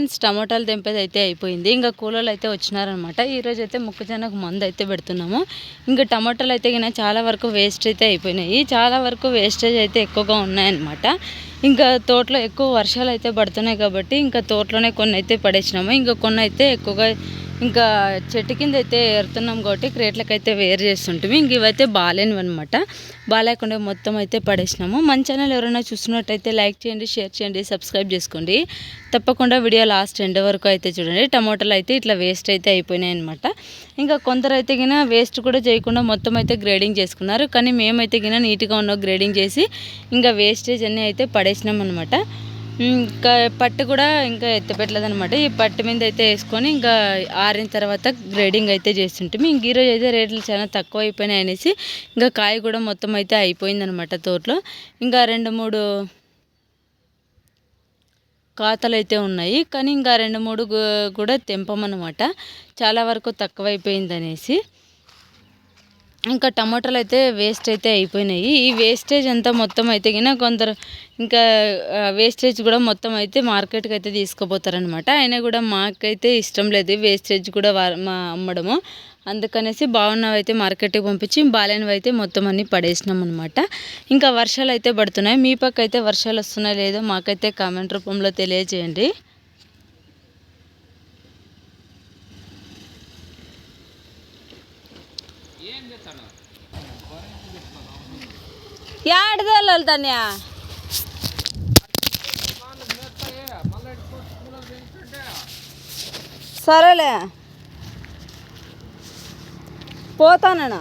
Friends టమాటాలు తెంపేది అయితే అయిపోయింది. ఇంకా కూలర్లు అయితే వచ్చినారనమాట. ఈరోజు అయితే మొక్కజొన్నకు మందు అయితే పెడుతున్నాము. ఇంకా టమాటాలు అయితే కానీ చాలా వరకు వేస్ట్ అయితే అయిపోయినాయి. చాలా వరకు వేస్టేజ్ అయితే ఎక్కువగా ఉన్నాయన్నమాట. ఇంకా తోటలో ఎక్కువ వర్షాలు అయితే పడుతున్నాయి కాబట్టి ఇంకా తోటలోనే కొన్ని అయితే పడేసినాము. ఇంకా కొన్ని అయితే ఎక్కువగా ఇంకా చెట్టు కింద అయితే ఏరుతున్నాం కాబట్టి క్రేట్లకు అయితే వేరు చేస్తుంటాము. ఇంక ఇవైతే బాగాలేనివి అనమాట బాగాలేకుండా మొత్తం అయితే పడేసినాము. మన ఛానల్ ఎవరైనా చూస్తున్నట్టయితే లైక్ చేయండి షేర్ చేయండి సబ్స్క్రైబ్ చేసుకోండి. తప్పకుండా వీడియో లాస్ట్ ఎండ్ వరకు అయితే చూడండి. టమాటాలు అయితే ఇట్లా వేస్ట్ అయితే అయిపోయినాయి అనమాట ఇంకా కొందరు అయితే గిన వేస్ట్ కూడా చేయకుండా మొత్తం అయితే గ్రేడింగ్ చేసుకున్నారు. కానీ మేమైతే గిన నీట్గా ఉన్న గ్రేడింగ్ చేసి ఇంకా వేస్టేజ్ అన్నీ అయితే పడేసినాం అనమాట ఇంకా పట్టు కూడా ఇంకా ఎత్తిపెట్టలేదు అనమాట ఈ పట్టు మీద అయితే వేసుకొని ఇంకా ఆరిన తర్వాత గ్రేడింగ్ అయితే చేస్తుంటాము. ఇంక ఈరోజు అయితే రేట్లు చాలా తక్కువ అయిపోయినాయి అనేసి ఇంకా కాయ కూడా మొత్తం అయితే అయిపోయింది అనమాట తోటలో. ఇంకా రెండు మూడు ఖాతాలు అయితే ఉన్నాయి. కానీ ఇంకా రెండు మూడు కూడా తెంపమన్నమాట. చాలా వరకు తక్కువైపోయింది అనేసి ఇంకా టమాటాలు అయితే వేస్ట్ అయితే అయిపోయినాయి. ఈ వేస్టేజ్ అంతా మొత్తం అయితే గిన కొందరు ఇంకా వేస్టేజ్ కూడా మొత్తం అయితే మార్కెట్కి అయితే తీసుకుపోతారనమాట అయినా కూడా మాకైతే ఇష్టం లేదు వేస్టేజ్ కూడా మా అమ్మడము. అందుకనేసి బాగున్నవి అయితే మార్కెట్కి పంపించి బాగాలేనివి అయితే మొత్తం అన్ని పడేసినాం అనమాట ఇంకా వర్షాలు అయితే పడుతున్నాయి. మీ పక్క అయితే వర్షాలు వస్తున్నాయి లేదో మాకైతే కామెంట్ రూపంలో తెలియజేయండి. యాడదాలు వెళ్తాన్యా సరేలే. పోతానన్నా.